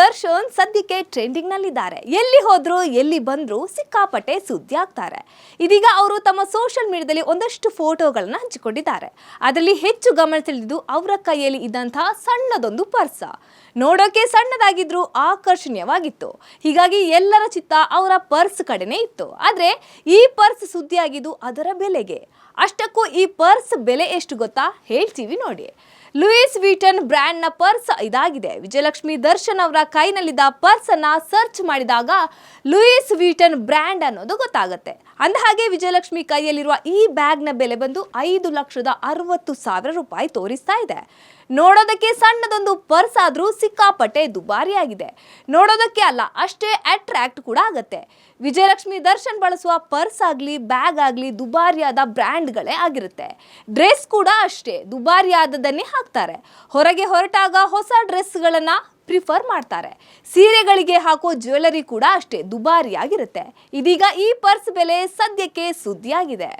ದರ್ಶನ್ ಸದ್ಯಕ್ಕೆ ಟ್ರೆಂಡಿಂಗ್ ನಲ್ಲಿದ್ದಾರೆ ಎಲ್ಲಿ ಹೋದ್ರು, ಎಲ್ಲಿ ಬಂದ್ರು ಸಿಕ್ಕಾಪಟ್ಟೆ ಸುದ್ದಿ ಆಗ್ತಾರೆ ಇದೀಗ ಅವರು ತಮ್ಮ ಸೋಷಿಯಲ್ ಮೀಡಿಯಾದಲ್ಲಿ ಒಂದಷ್ಟು ಫೋಟೋಗಳನ್ನ ಹಂಚಿಕೊಂಡಿದ್ದಾರೆ. ಅದರಲ್ಲಿ ಹೆಚ್ಚು ಗಮನ ಸೆಳೆದಿದ್ದು ಅವರ ಕೈಯಲ್ಲಿ ಇದ್ದಂತಹ ಸಣ್ಣದೊಂದು ಪರ್ಸ. ನೋಡೋಕೆ ಸಣ್ಣದಾಗಿದ್ರು ಆಕರ್ಷಣೀಯವಾಗಿತ್ತು. ಹೀಗಾಗಿ ಎಲ್ಲರ ಚಿತ್ತ ಅವರ ಪರ್ಸ್ ಕಡೆನೇ ಇತ್ತು. ಆದ್ರೆ ಈ ಪರ್ಸ್ ಸುದ್ದಿಯಾಗಿದ್ದು ಅದರ ಬೆಲೆಗೆ. ಅಷ್ಟಕ್ಕೂ ಈ ಪರ್ಸ್ ಬೆಲೆ ಎಷ್ಟು ಗೊತ್ತಾ? ಹೇಳ್ತೀವಿ ನೋಡಿ. ಲೂಯಿಸ್ ವಿಟನ್ ಬ್ರ್ಯಾಂಡ್ನ ಪರ್ಸ್ ಇದಾಗಿದೆ. ವಿಜಯಲಕ್ಷ್ಮಿ ದರ್ಶನ್ ಅವರ ಕೈನಲ್ಲಿದ್ದ ಪರ್ಸ್ ಅನ್ನ ಸರ್ಚ್ ಮಾಡಿದಾಗ ಲೂಯಿಸ್ ವೀಟನ್ ಬ್ರ್ಯಾಂಡ್ ಅನ್ನೋದು ಗೊತ್ತಾಗುತ್ತೆ. ಅಂದಹಾಗೆ ವಿಜಯಲಕ್ಷ್ಮಿ ಕೈಯಲ್ಲಿರುವ ಈ ಬ್ಯಾಗ್ನ ಬೆಲೆ ಬಂದು ಐದು ಲಕ್ಷದ ಅರವತ್ತು ಸಾವಿರ ರೂಪಾಯಿ ತೋರಿಸ್ತಾ ಇದೆ. ನೋಡೋದಕ್ಕೆ ಸಣ್ಣದೊಂದು ಪರ್ಸ್ ಆದ್ರೂ ಸಿಕ್ಕಾಪಟ್ಟೆ ದುಬಾರಿಯಾಗಿದೆ. ನೋಡೋದಕ್ಕೆ ಅಲ್ಲ, ಅಷ್ಟೇ ಅಟ್ರಾಕ್ಟ್ ಕೂಡ ಆಗುತ್ತೆ. ವಿಜಯಲಕ್ಷ್ಮಿ ದರ್ಶನ್ ಬಳಸುವ ಪರ್ಸ್ ಆಗಲಿ, ಬ್ಯಾಗ್ ಆಗಲಿ ದುಬಾರಿಯಾದ ಬ್ರ್ಯಾಂಡ್ಗಳೇ ಆಗಿರುತ್ತೆ. ಡ್ರೆಸ್ ಕೂಡ ಅಷ್ಟೇ ದುಬಾರಿಯಾದದನ್ನೇ ಹಾಕ್ತಾರೆ. ಹೊರಗೆ ಹೊರಟಾಗ ಹೊಸ ಡ್ರೆಸ್ಗಳನ್ನ ಪ್ರಿಫರ್ ಮಾಡ್ತಾರೆ. ಸೀರೆಗಳಿಗೆ ಹಾಕೋ ಜ್ಯುವೆಲರಿ ಕೂಡ ಅಷ್ಟೇ ದುಬಾರಿಯಾಗಿರುತ್ತೆ. ಇದೀಗ ಈ ಪರ್ಸ್ ಬೆಲೆ ಸದ್ಯಕ್ಕೆ ಸುದ್ದಿಯಾಗಿದೆ.